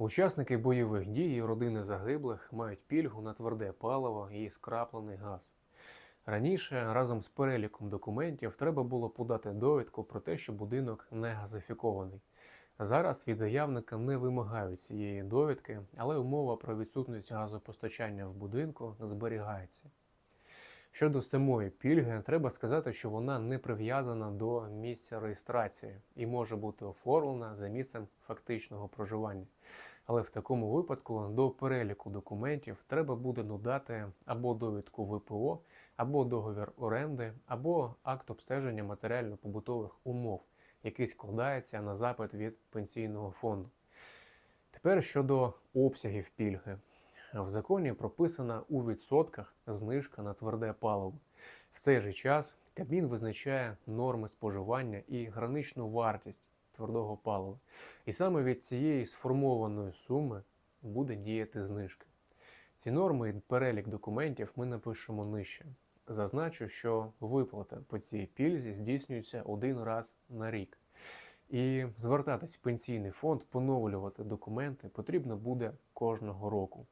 Учасники бойових дій і родини загиблих мають пільгу на тверде паливо і скраплений газ. Раніше разом з переліком документів треба було подати довідку про те, що будинок не газифікований. Зараз від заявника не вимагають цієї довідки, але умова про відсутність газопостачання в будинку зберігається. Щодо самої пільги, треба сказати, що вона не прив'язана до місця реєстрації і може бути оформлена за місцем фактичного проживання. Але в такому випадку до переліку документів треба буде додати або довідку ВПО, або договір оренди, або акт обстеження матеріально-побутових умов, який складається на запит від пенсійного фонду. Тепер щодо обсягів пільги. В законі прописана у відсотках знижка на тверде паливо. В цей же час Кабмін визначає норми споживання і граничну вартість твердого палива. І саме від цієї сформованої суми буде діяти знижка. Ці норми і перелік документів ми напишемо нижче. Зазначу, що виплата по цій пільзі здійснюється один раз на рік. І звертатись в пенсійний фонд, поновлювати документи потрібно буде кожного року.